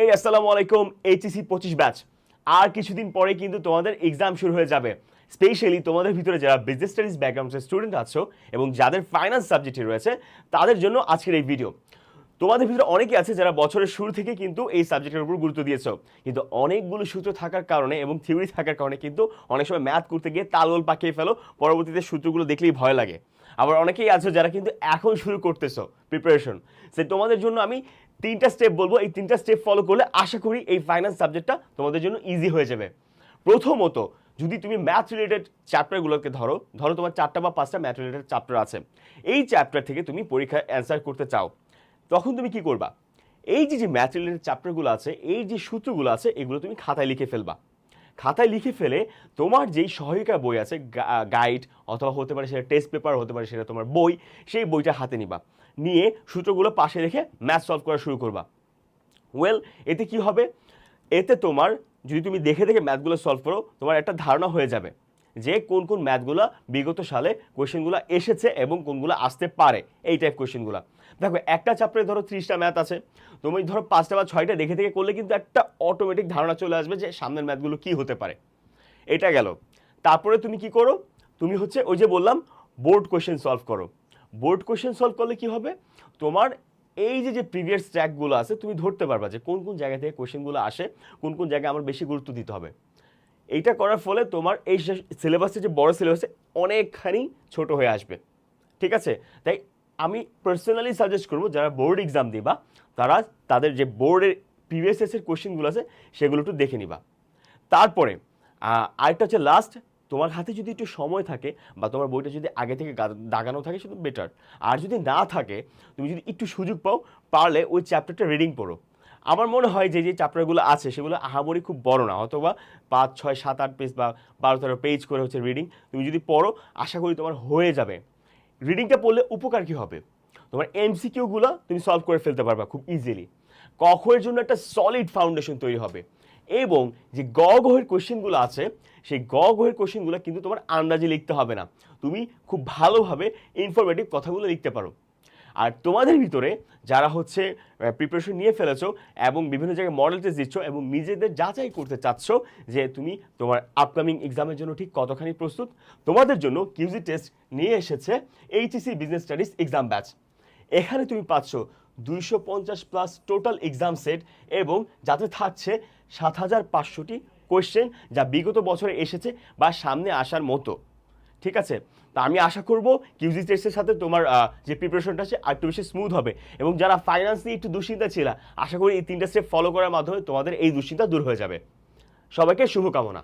এই আসসালামু আলাইকুম এইচএসি পঁচিশ ব্যাচ আর কিছুদিন পরে কিন্তু তোমাদের এক্সাম শুরু হয়ে যাবে। স্পেশালি তোমাদের ভিতরে যারা বিজনেস স্টাডিজ ব্যাকগ্রাউন্ডের স্টুডেন্ট আছো এবং যাদের ফাইন্যান্স সাবজেক্টে রয়েছে, তাদের জন্য আজকের এই ভিডিও তোমাদের ভিতরে অনেকে আছে যারা বছরের শুরু থেকে কিন্তু এই সাবজেক্টের উপর গুরুত্ব দিয়েছ। কিন্তু অনেকগুলো সূত্র থাকার কারণে এবং থিওরি থাকার কারণে কিন্তু অনেক সময় ম্যাথ করতে গিয়ে তালগোল পাকিয়ে ফেলো, পরবর্তীতে সূত্রগুলো দেখলেই ভয় লাগে। আবার অনেকেই আছো যারা কিন্তু এখন শুরু করতেছো প্রিপারেশন সে তোমাদের জন্য আমি তিনটা স্টেপ বলব। এই তিনটা স্টেপ ফলো করলে আশা করি এই ফাইন্যান্স সাবজেক্টটা তোমাদের জন্য ইজি হয়ে যাবে। প্রথমত, যদি তুমি ম্যাথ রিলেটেড চ্যাপ্টারগুলোকে ধরো ধরো তোমার চারটা বা পাঁচটা ম্যাথ রিলেটেড চ্যাপ্টার আছে। এই চ্যাপ্টার থেকে তুমি পরীক্ষায় অ্যান্সার করতে চাও। তখন তুমি কি করবা? এই যে যে ম্যাথ রিলেটেড চ্যাপ্টারগুলো আছে, এই যে সূত্রগুলো আছে, এগুলো তুমি খাতায় লিখে ফেলবা। খাতায় লিখে ফেলে তোমার যেই সহায়িকা বই আছে গাইড অথবা হতে পারে সেটা টেস্ট পেপার হতে পারে সেটা তোমার বই, সেই বইটা হাতে নিবা। নিয়ে সূত্রগুলো পাশে রেখে ম্যাথ সলভ করা শুরু করবা। ওয়েল এতে কি হবে? এতে তোমার, যদি তুমি দেখে দেখে ম্যাথগুলো সলভ করো, তোমার একটা ধারণা হয়ে যাবে। যে কোন কোন ম্যাথগুলো বিগত সালে কোয়েশ্চেনগুলো এসেছে এবং কোনগুলো আসতে পারে, এই টাইপ কোয়েশ্চেনগুলো দেখো, একটা চ্যাপ্টারে ধরো ত্রিশটা ম্যাথ আছে, তুমি ধরো পাঁচটা বা ছয়টা দেখে দেখে করলে কিন্তু একটা অটোমেটিক ধারণা চলে আসবে যে সামনের ম্যাথগুলো কি হতে পারে। এটা গেল। তারপরে তুমি কি করো? তুমি হচ্ছে ওই যে বললাম বোর্ড কোয়েশ্চেন সলভ করো। বোর্ড কোয়েশ্চেন সলভ করলে কি হবে? তোমার এই যে যে প্রিভিয়াস ট্র্যাকগুলো আছে, তুমি ধরতে পারবা যে কোন কোন জায়গা থেকে কোয়েশ্চেনগুলো আসে, কোন কোন জায়গায় আমার বেশি গুরুত্ব দিতে হবে। এইটা করার ফলে তোমার এই সিলেবাসে যে বড় সিলেবাসে অনেকখানি ছোট হয়ে আসবে। ঠিক আছে? তাই আমি পার্সোনালি সাজেস্ট করব, যারা বোর্ড এক্সাম দিবা, তারা তাদের যে বোর্ডের প্রিভিয়াস এসের কোয়েশ্চেনগুলো আছে, সেগুলো একটু দেখে নিবা। তারপরে আরেকটা হচ্ছে লাস্ট তোমার হাতে যদি একটু সময় থাকে বা তোমার বইটা যদি আগে থেকে দাগানো থাকে, সেটা বেটার আর যদি না থাকে, তুমি যদি একটু সুযোগ পাও, পারলে ওই চ্যাপ্টারটা রিডিং পড়ো। আমার মনে হয় যে যে চ্যাপ্টারগুলো আছে সেগুলো আহামরি খুব বড় না। অথবা পাঁচ, ছয়, সাত, আট পেজ বা বারো, তেরো পেজ করে হচ্ছে রিডিং তুমি যদি পড়ো, আশা করি তোমার হয়ে যাবে। রিডিংটা পড়লে উপকার কী হবে? তোমার এমসিকিউগুলো তুমি সলভ করে ফেলতে পারবা খুব ইজিলি কখের জন্য একটা সলিড ফাউন্ডেশন তৈরি হবে। এবং যে গ গহের কোশ্চেনগুলো আছে, সেই গ গহের কোশ্চেনগুলো কিন্তু তোমার আন্দাজে লিখতে হবে না। তুমি খুব ভালোভাবে ইনফরমেটিভ কথাগুলো লিখতে পারো। আর তোমাদের ভিতরে যারা হচ্ছে প্রিপারেশন নিয়ে ফেলেছো এবং বিভিন্ন জায়গায় মডেল টেস্ট দিচ্ছ এবং নিজেদের যাচাই করতে চাচ্ছ যে তুমি তোমার আপকামিং এক্সামের জন্য ঠিক কতখানি প্রস্তুত, তোমাদের জন্য কিউজি টেস্ট নিয়ে এসেছে HSC business studies exam batch এখানে তুমি পাচ্ছ দুইশো পঞ্চাশ প্লাস টোটাল এক্সাম সেট এবং যাতে থাকছে সাত হাজার পাঁচশোটি কোয়েশ্চেন যা বিগত বছরে এসেছে বা সামনে আসার মতো। ঠিক আছে? তা আমি আশা করব কিউজি টেস্টের সাথে তোমার যে প্রিপারেশনটা আছে, আর একটু বেশি স্মুথ হবে। এবং যারা ফাইন্যান্স নিয়ে একটু দুশ্চিন্তা ছিল, আশা করি এই তিনটা স্টেপ ফলো করার মাধ্যমে তোমাদের এই দুশ্চিন্তা দূর হয়ে যাবে। সবাইকে শুভকামনা।